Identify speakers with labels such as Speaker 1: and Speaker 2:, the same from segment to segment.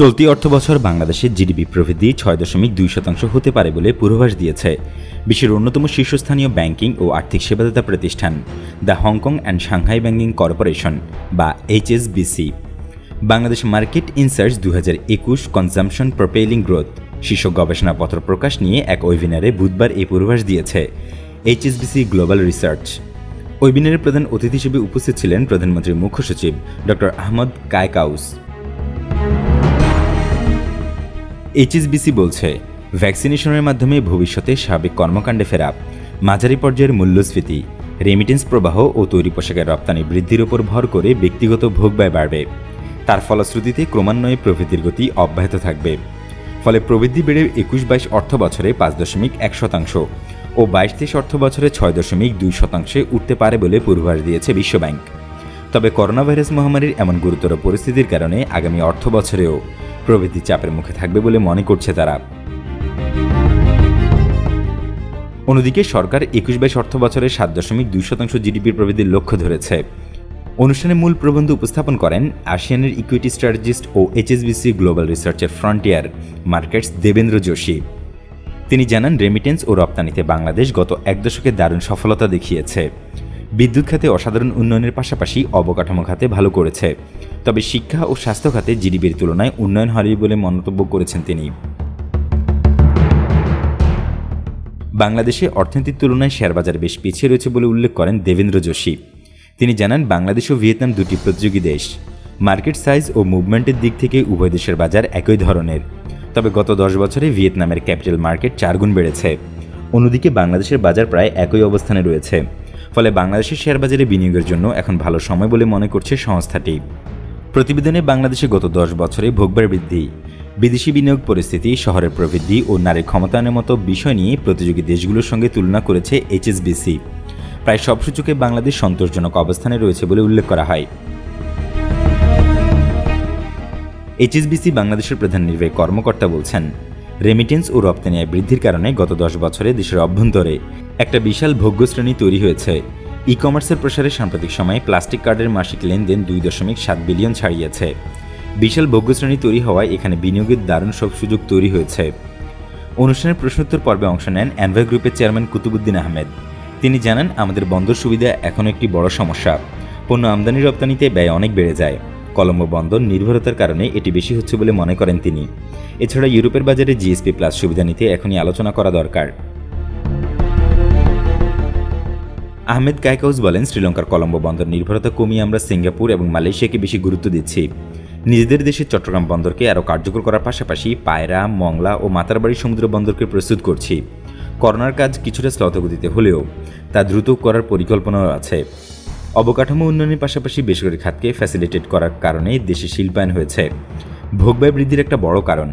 Speaker 1: চলতি অর্থবছর বাংলাদেশের জিডিপি প্রবৃদ্ধি ছয় দশমিক দুই শতাংশ হতে পারে বলে পূর্বাভাস দিয়েছে। বিশ্বের অন্যতম শীর্ষস্থানীয় ব্যাংকিং ও আর্থিক সেবাদাতা প্রতিষ্ঠান, the Hong Kong and Shanghai banking corporation বা এইচএসবিসি। বাংলাদেশ মার্কেট ইনসার্চ দু হাজার একুশ কনজামশন প্রপেলিং গ্রোথ। শীর্ষ গবেষণাপত্র প্রকাশ নিয়ে এক ওয়েবিনারে বুধবার এই পূর্বাভাস দিয়েছে এইচএসবিসি গ্লোবাল রিসার্চ। ওয়েবিনারে প্রধান অতিথি হিসেবে উপস্থিত ছিলেন প্রধানমন্ত্রীর মুখ্য সচিব ডক্টর আহমদ কায়কাউস। এইচএসবিসি বলছে ভ্যাকসিনেশনের মাধ্যমে ভবিষ্যতে স্বাভাবিক কর্মকাণ্ডে ফেরা, মাঝারি পর্যায়ের মূল্যস্ফীতি রেমিটেন্স প্রবাহ ও তৈরি পোশাকের রপ্তানি বৃদ্ধির উপর ভর করে ব্যক্তিগত ভোগ ব্যয় বাড়বে। তার ফলশ্রুতিতে ক্রমান্বয়ে প্রবৃদ্ধির গতি অব্যাহত থাকবে। ফলে প্রবৃদ্ধি বেড়ে একুশ বাইশ অর্থ বছরে পাঁচ দশমিক এক শতাংশ ও বাইশ তেইশ অর্থ বছরে ছয় দশমিক দুই শতাংশে উঠতে পারে বলে পূর্বাভাস দিয়েছে বিশ্বব্যাংক। তবে করোনা ভাইরাস মহামারীর এমন গুরুতর পরিস্থিতির কারণে আগামী অর্থ বছরেও প্রবৃদ্ধি চাপের মুখে থাকবে বলে মনে করছে তারা। অন্যদিকে সরকার একুশ বাইশ অর্থ বছরে সাত দশমিক দুই শতাংশ জিডিপির প্রবৃদ্ধির লক্ষ্য ধরেছে। অনুষ্ঠানে মূল প্রবন্ধ উপস্থাপন করেন আসিয়ানের ইকুইটি স্ট্র্যাটেজিস্ট ও এইচএসবিসি গ্লোবাল রিসার্চের ফ্রন্টিয়ার মার্কেটস দেবেন্দ্র যোশী। তিনি জানান রেমিটেন্স ও রপ্তানিতে বাংলাদেশ গত এক দশকে দারুণ সফলতা দেখিয়েছে। বিদ্যুৎ খাতে অসাধারণ উন্নয়নের পাশাপাশি অবকাঠামো খাতে ভালো করেছে। তবে শিক্ষা ও স্বাস্থ্য খাতে জিডিপির তুলনায় উন্নয়ন হয়নি বলে মন্তব্য করেছেন তিনি। বাংলাদেশে অর্থনীতির তুলনায় শেয়ারবাজার বেশ পিছিয়ে রয়েছে বলে উল্লেখ করেন দেবেন্দ্র যোশী। তিনি জানান, বাংলাদেশ ও ভিয়েতনাম দুটি প্রতিযোগী দেশ। মার্কেট সাইজ ও মুভমেন্টের দিক থেকে উভয় দেশের বাজার একই ধরনের। তবে গত দশ বছরে ভিয়েতনামের ক্যাপিটাল মার্কেট চারগুণ বেড়েছে। অন্যদিকে বাংলাদেশের বাজার প্রায় একই অবস্থানে রয়েছে। ফলে বাংলাদেশের শেয়ার বাজারে বিনিয়োগের জন্য এখন ভালো সময় বলে মনে করছে সংস্থাটি। প্রতিবেদনে বাংলাদেশে গত দশ বছরে ভোগবার বৃদ্ধি, বিদেশি বিনিয়োগ পরিস্থিতি, শহরের প্রবৃদ্ধি ও নারীর ক্ষমতায়নের মতো বিষয় নিয়ে প্রতিযোগী দেশগুলোর সঙ্গে তুলনা করেছে এইচএসবিসি। প্রায় সব সূচকে বাংলাদেশ সন্তোষজনক অবস্থানে রয়েছে বলে উল্লেখ করা হয়। এইচএসবিসি বাংলাদেশের প্রধান নির্বাহী কর্মকর্তা বলছেন রেমিটেন্স ও রপ্তানি আয় বৃদ্ধির কারণে গত দশ বছরে দেশের অভ্যন্তরে একটা বিশাল ভোগ্য শ্রেণি তৈরি হয়েছে। ই কমার্সের প্রসারে সাম্প্রতিক সময়ে প্লাস্টিক কার্ডের মাসিক লেনদেন দুই দশমিক সাত বিলিয়ন ছাড়িয়েছে। বিশাল ভোগ্য শ্রেণি তৈরি হওয়ায় এখানে বিনিয়োগের দারুণ সব সুযোগ তৈরি হয়েছে। অনুষ্ঠানের প্রশ্নোত্তর পর্বে অংশ নেন অ্যানভয় গ্রুপের চেয়ারম্যান কুতুবুদ্দিন আহমেদ। তিনি জানান, আমাদের বন্দর সুবিধা এখনও একটি বড় সমস্যা। পণ্য আমদানি রপ্তানিতে ব্যয় অনেক বেড়ে যায়। কলম্বো বন্দর নির্ভরতার কারণে এটি বেশি হচ্ছে বলে মনে করেন তিনি। এছাড়া ইউরোপের বাজারে জিএসপি প্লাস সুবিধা নিতে এখনই আলোচনা করা দরকার। আহমেদ কায়কাউস বলেন, শ্রীলঙ্কার কলম্বো বন্দর নির্ভরতা কমিয়ে আমরা সিঙ্গাপুর এবং মালয়েশিয়াকে বেশি গুরুত্ব দিচ্ছি। নিজেদের দেশের চট্টগ্রাম বন্দরকে আরও কার্যকর করার পাশাপাশি পায়রা, মংলা ও মাতারবাড়ি সমুদ্র বন্দরকে প্রস্তুত করছি। করোনার কাজ কিছুটা স্থতগতিতে হলেও তা দ্রুত করার পরিকল্পনাও আছে। অবকাঠামো উন্নয়নের পাশাপাশি বেসরকারি খাতকে ফ্যাসিলিটেট করার কারণে দেশে শিল্পায়ন হয়েছে। ভোগব্যয় বৃদ্ধির একটা বড় কারণ।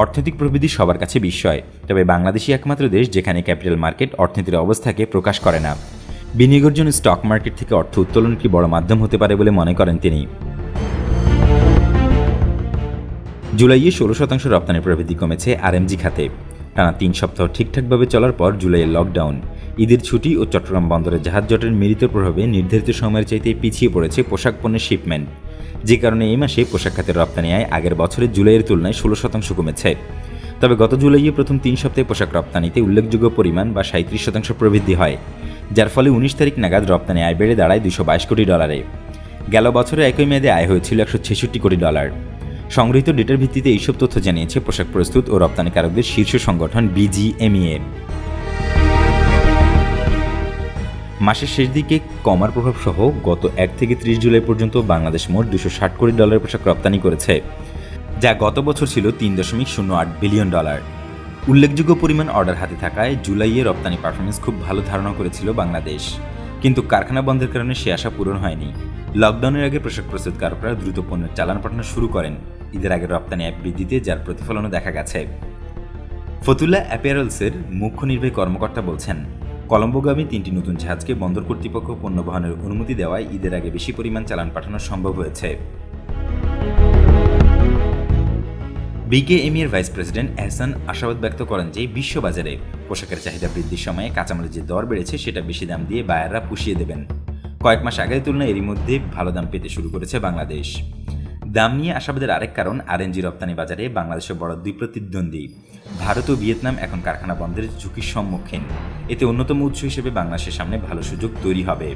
Speaker 1: অর্থনৈতিক প্রবৃদ্ধি সবার কাছে বিস্ময়, তবে বাংলাদেশই একমাত্র দেশ যেখানে ক্যাপিটাল মার্কেট অর্থনীতির অবস্থাকে প্রকাশ করে না। বিনিয়োগের জন্য স্টক মার্কেট থেকে অর্থ উত্তোলন একটি বড় মাধ্যম হতে পারে বলে মনে করেন তিনি। জুলাইয়ে ষোলো শতাংশ রপ্তানি প্রবৃদ্ধি কমেছে আরএমজি খাতে। টানা তিন সপ্তাহ ঠিকঠাকভাবে চলার পর জুলাইয়ের লকডাউন ঈদের ছুটি ও চট্টগ্রাম বন্দরে জাহাজ জটের মিলিত প্রভাবে নির্ধারিত সময়ের চাইতে পিছিয়ে পড়েছে পোশাক পণ্যের শিপমেন্ট যে কারণে এই মাসে পোশাক খাতের রপ্তানি আয় আগের বছরের জুলাইয়ের তুলনায় ষোলো শতাংশ কমেছে। তবে গত জুলাইয়ে প্রথম তিন সপ্তাহে পোশাক রপ্তানিতে উল্লেখযোগ্য পরিমাণ বা সাঁত্রিশ শতাংশ প্রবৃদ্ধি হয়, যার ফলে উনিশ তারিখ নাগাদ রপ্তানি আয় বেড়ে দাঁড়ায় দুশো বাইশ কোটি ডলারে। গেল বছরে একই মেয়াদে আয় হয়েছিল একশো ছেষট্টি কোটি ডলার। সংগৃহীত ডেটার ভিত্তিতে এইসব তথ্য জানিয়েছে পোশাক প্রস্তুত ও রপ্তানিকারকদের শীর্ষ সংগঠন বিজিএমইএ। মাসের শেষ দিকে কমার প্রভাব সহ গত এক থেকে ত্রিশ জুলাই পর্যন্ত বাংলাদেশ মোট দুশো ষাট কোটি ডলারের পোশাক রপ্তানি করেছে। যা গত বছর ছিল তিন দশমিক শূন্য আট বিলিয়ন ডলার। উল্লেখযোগ্য পরিমাণ অর্ডার হাতে থাকায় জুলাইয়ে রপ্তানি পারফরমেন্স খুব ভালো ধারণা করেছিল বাংলাদেশ। কিন্তু কারখানা বন্ধের কারণে সে আশা পূরণ হয়নি। লকডাউনের আগে পোশাক প্রস্তুতকারকরা দ্রুত পণ্যের চালান পাঠানো শুরু করেন। ঈদের আগে রপ্তানি অ্যাপ বৃদ্ধিতে যার প্রতিফলনও দেখা গেছে। ফতুল্লা অ্যাপিয়ারেলসের মুখ্য নির্বাহী কর্মকর্তা বলছেন, কলম্বোগামী তিনটি নতুন জাহাজকে বন্দর কর্তৃপক্ষ পণ্য বহনের অনুমতি দেওয়ায় ঈদের আগে বেশি পরিমাণ চালান পাঠানো সম্ভব হয়েছে। বিকেএমই এর ভাইস প্রেসিডেন্ট এহসান আশাবাদ ব্যক্ত করেন যে বিশ্ববাজারে পোশাকের চাহিদা বৃদ্ধির সময়ে কাঁচামালের যে দর বেড়েছে, সেটা বেশি দাম দিয়ে বায়াররা পুষিয়ে দেবেন। কয়েক মাস আগের তুলনায় এরই মধ্যে ভালো দাম পেতে শুরু করেছে বাংলাদেশ। দাম নিয়ে আশাবাদের আরেক কারণ, আরএনজি রপ্তানি বাজারে বাংলাদেশের বড় দুই প্রতিদ্বন্দ্বী। ভারত ও ভিয়েতনাম এখন কারখানা বন্ধের ঝুঁকির সম্মুখীন। এতে অন্যতম উৎস হিসেবে বাংলাদেশের সামনে ভালো সুযোগ তৈরি হবে।